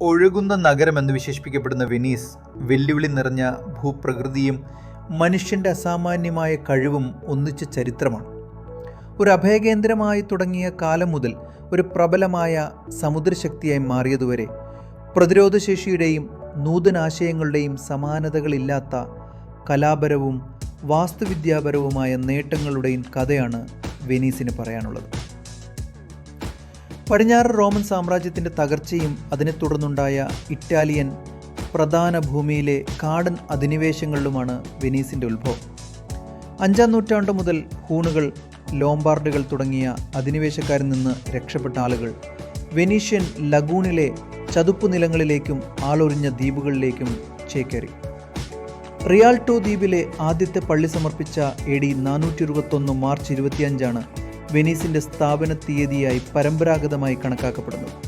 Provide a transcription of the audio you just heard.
ഒഴുകുന്ന നഗരമെന്ന് വിശേഷിപ്പിക്കപ്പെടുന്ന വെനീസ് വെല്ലുവിളി നിറഞ്ഞ ഭൂപ്രകൃതിയും മനുഷ്യന്റെ അസാമാന്യമായ കഴിവും ഒന്നിച്ച ചരിത്രമാണ്. ഒരു അഭയകേന്ദ്രമായി തുടങ്ങിയ കാലം മുതൽ ഒരു പ്രബലമായ സമുദ്രശക്തിയായി മാറിയതുവരെ പ്രതിരോധശേഷിയുടെയും നൂതനാശയങ്ങളുടെയും സമാനതകളില്ലാത്ത കലാപരവും വാസ്തുവിദ്യാപരവുമായ നേട്ടങ്ങളുടെയും കഥയാണ് വെനീസിന് പറയാനുള്ളത്. പടിഞ്ഞാറ് റോമൻ സാമ്രാജ്യത്തിന്റെ തകർച്ചയും അതിനെ തുടർന്നുണ്ടായ ഇറ്റാലിയൻ പ്രധാന ഭൂമിയിലെ കാടൻ അധിനിവേശങ്ങളിലുമാണ് വെനീസിന്റെ ഉത്ഭവം. അഞ്ചാം നൂറ്റാണ്ട് മുതൽ ഹൂണുകൾ ലോംബാർഡുകൾ തുടങ്ങിയ അധിനിവേശക്കാരിൽ നിന്ന് രക്ഷപ്പെട്ട ആളുകൾ വെനീഷ്യൻ ലഗൂണിലെ ചതുപ്പ് നിലങ്ങളിലേക്കും ആളൊരിഞ്ഞ ദ്വീപുകളിലേക്കും ചേക്കേറി. റിയാൾട്ടോ ദ്വീപിലെ ആദ്യത്തെ പള്ളി സമർപ്പിച്ച എ ഡി നാനൂറ്റി ഇരുപത്തൊന്ന് മാർച്ച് ഇരുപത്തിയഞ്ചാണ് വെനീസിന്റെ സ്ഥാപന തീയതിയായി പരമ്പരാഗതമായി കണക്കാക്കപ്പെടുന്നത്